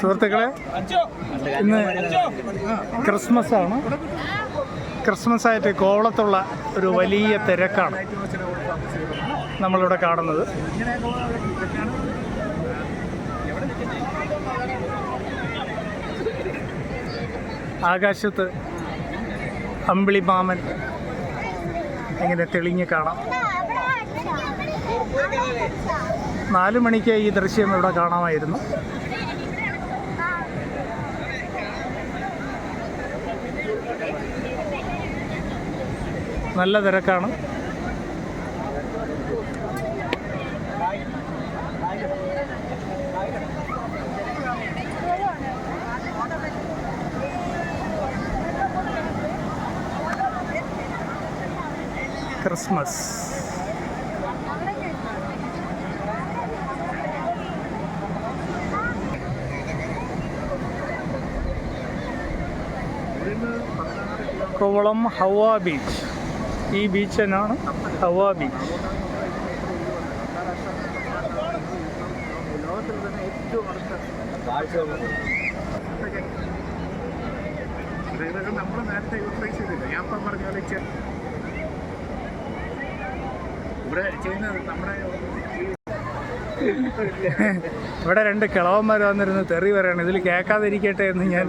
സുഹൃത്തുക്കളെ ഇന്ന് ക്രിസ്മസ് ആണ് ക്രിസ്മസ് ആയിട്ട് കോവളത്തുള്ള ഒരു വലിയ തിരക്കാണ് നമ്മളിവിടെ കാണുന്നത്. ആകാശത്ത് അമ്പിളി മാമൻ ഇങ്ങനെ തെളിഞ്ഞ് കാണാം. നാല് മണിക്ക് ഈ ദൃശ്യം ഇവിടെ കാണാമായിരുന്നു. നല്ല തിരക്കാണ്. ക്രിസ്മസ്. കോവളം ഹവ ബീച്ച്. ഈ ബീച്ച് തന്നെയാണ് ഹവ ബീച്ച്. നമ്മൾ നേരത്തെ ഇവിടെ ഇവിടെ രണ്ട് കിളവന്മാർ വന്നിരുന്ന് തെറി പറയണം. ഇതിൽ കേൾക്കാതിരിക്കട്ടെ എന്ന് ഞാൻ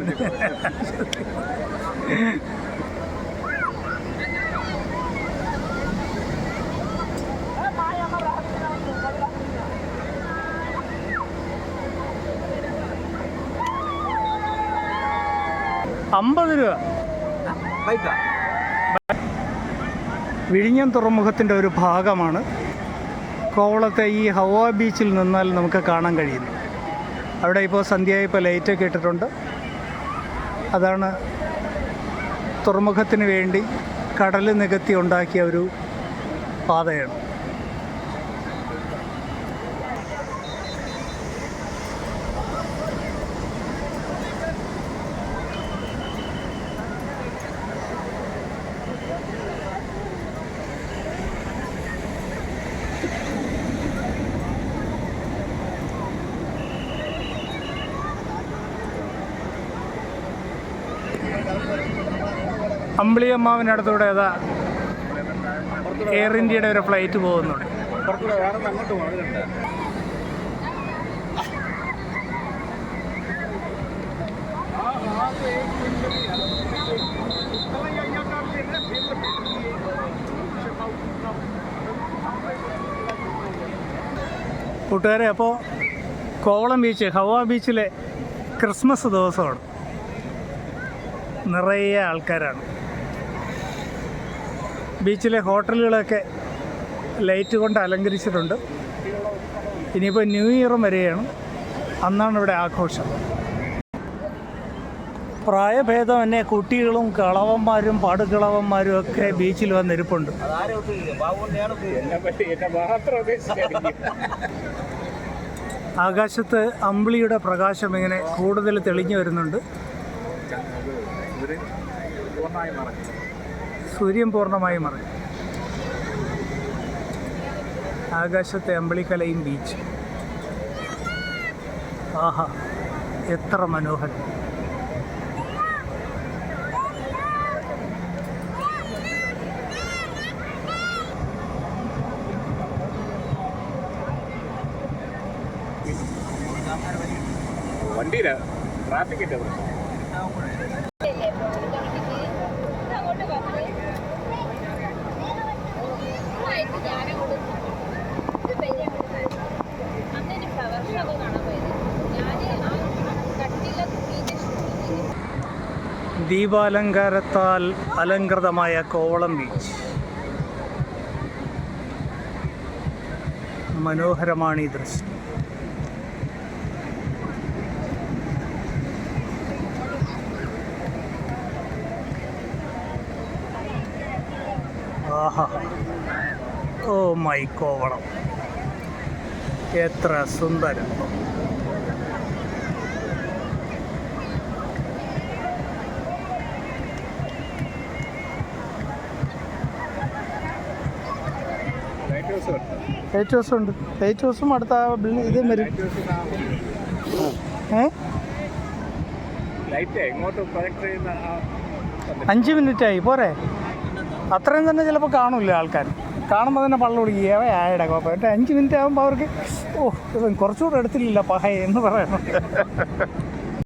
അമ്പത് രൂപ. വിഴിഞ്ഞം തുറമുഖത്തിന്റെ ഒരു ഭാഗമാണ്. കോവളത്തെ ഈ ഹവ ബീച്ചിൽ നിന്നാൽ നമുക്ക് കാണാൻ കഴിയുന്നു അവിടെ ഇപ്പോൾ സന്ധ്യയായപ്പോൾ ലൈറ്റൊക്കെ ഇട്ടിട്ടുണ്ട്. അതാണ് തുറമുഖത്തിന് വേണ്ടി കടൽ നികത്തി ഉണ്ടാക്കിയ ഒരു പാതയാണ്. അമ്പിളിയമ്മാവിനടുത്തൂടെ ഏതാ എയർ ഇന്ത്യയുടെ ഒരു ഫ്ലൈറ്റ് പോകുന്നുണ്ട്. കൂട്ടുകാരെ അപ്പോൾ കോവളം ബീച്ച് ഹവ ബീച്ചിലെ ക്രിസ്മസ് ദിവസമാണ്. നിറയെ ആൾക്കാരാണ്. ബീച്ചിലെ ഹോട്ടലുകളൊക്കെ ലൈറ്റ് കൊണ്ട് അലങ്കരിച്ചിട്ടുണ്ട്. ഇനിയിപ്പോൾ ന്യൂ ഇയറും വരികയാണ്. അന്നാണ് ഇവിടെ ആഘോഷം. പ്രായഭേദം എന്നെ കുട്ടികളും കളവന്മാരും പാടുകളവന്മാരും ഒക്കെ ബീച്ചിൽ വന്നിരിപ്പുണ്ട്. ആകാശത്ത് അമ്പിളിയുടെ പ്രകാശം ഇങ്ങനെ കൂടുതൽ തെളിഞ്ഞു വരുന്നുണ്ട്. സൂര്യൻ പൂർണമായി മറഞ്ഞു ആകാശത്തെ അമ്പിളിക്കലയും ബീച്ച് ആഹാ എത്ര മനോഹരം. വണ്ടിയിലാണ് ട്രാഫിക്കിന്റെ പ്രശ്നം. ദീപാലങ്കാരത്താൽ അലങ്കൃതമായ കോവളം ബീച്ച്. മനോഹരമാണ് ഈ ദൃശ്യം. ആഹാ. Oh my Kovalam. എത്ര സുന്ദരം. ലൈറ്റ് ഹൗസ് ഉണ്ട്. ലൈറ്റ് ഹൗസും അടുത്ത ബിൽഡിംഗ് ഇതും വരും അഞ്ച് മിനിറ്റായി പോരെ. അത്രയും തന്നെ ചിലപ്പോൾ കാണില്ല ആൾക്കാർ കാണുമ്പോൾ തന്നെ പള്ള ഏവേ ആയിടാ കോപ്പം എന്നിട്ട് അഞ്ച് മിനിറ്റ് ആകുമ്പോൾ അവർക്ക് ഓ കുറച്ചുകൂടെ എടുത്തില്ല പഹ എന്ന് പറയണം